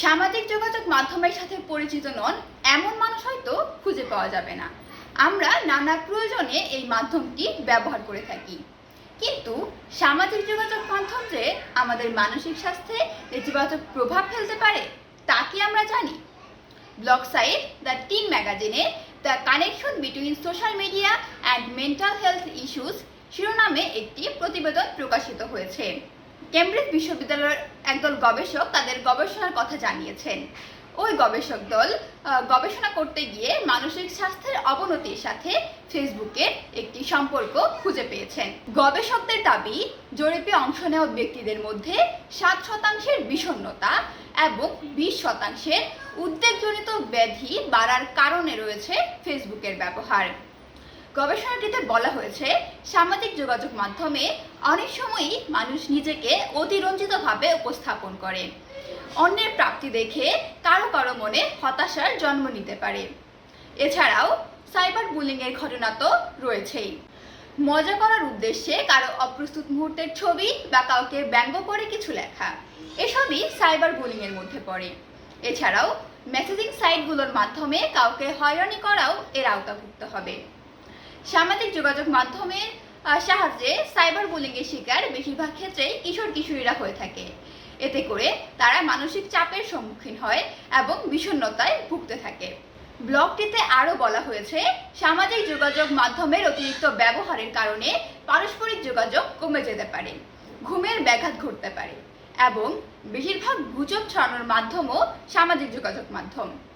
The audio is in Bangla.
সামাজিক যোগাযোগ মাধ্যমের সাথে পরিচিত নন, এমন মানুষ হয়তো খুঁজে পাওয়া যাবে না। আমরা নানা প্রয়োজনে এই মাধ্যমটি ব্যবহার করে থাকি। কিন্তু সামাজিক যোগাযোগ মাধ্যম যে আমাদের মানসিক স্বাস্থ্যে নেতিবাচক প্রভাব ফেলতে পারে, তা কি আমরা জানি? Blog site, the teen ম্যাগাজিনে, the connection between social media and mental health issues শিরোনামে একটি প্রতিবেদন প্রকাশিত হয়েছে। কেমব্রিজ বিশ্ববিদ্যালয়ের একদল গবেষক তাদের গবেষণার কথা জানিয়েছেন। ওই গবেষক দল গবেষণা করতে গিয়ে মানসিক স্বাস্থ্যের অবনতির সাথে ফেসবুকের একটি সম্পর্ক খুঁজে পেয়েছেন। গবেষকদের দাবি, জরিপে অংশ নেওয়া ব্যক্তিদের মধ্যে সাত শতাংশের বিষণ্ণতা এবং বিশ শতাংশের উদ্বেগজনিত ব্যাধি বাড়ার কারণে রয়েছে ফেসবুকের ব্যবহার। গবেষণাটিতে বলা হয়েছে, সামাজিক যোগাযোগ মাধ্যমে অনেক সময়ই মানুষ নিজেকে অতিরঞ্জিতভাবে উপস্থাপন করে। অন্যের প্রাপ্তি দেখে কারও কারও মনে হতাশার জন্ম নিতে পারে। এছাড়াও, সাইবার বুলিংয়ের ঘটনা তো রয়েছেই। মজা করার উদ্দেশ্যে কারও অপ্রস্তুত মুহূর্তের ছবি বা কাউকে ব্যঙ্গ করে কিছু লেখা, এসবই সাইবার বুলিংয়ের মধ্যে পড়ে। এছাড়াও, মেসেজিং সাইটগুলোর মাধ্যমে কাউকে হয়রানি করাও এর আওতাভুক্ত হবে। সামাজিক যোগাযোগ মাধ্যমের সাহায্যে সাইবার বুলিংয়ের শিকার বেশিরভাগ ক্ষেত্রেই কিশোর কিশোরীরা হয়ে থাকে। এতে করে তারা মানসিক চাপের সম্মুখীন হয় এবং বিষণ্ণতায় ভুগতে থাকে। ব্লগটিতে আরও বলা হয়েছে, সামাজিক যোগাযোগ মাধ্যমের অতিরিক্ত ব্যবহারের কারণে পারস্পরিক যোগাযোগ কমে যেতে পারে, ঘুমের ব্যাঘাত ঘটতে পারে এবং বেশিরভাগ গুজব ছড়ানোর মাধ্যমও সামাজিক যোগাযোগ মাধ্যম।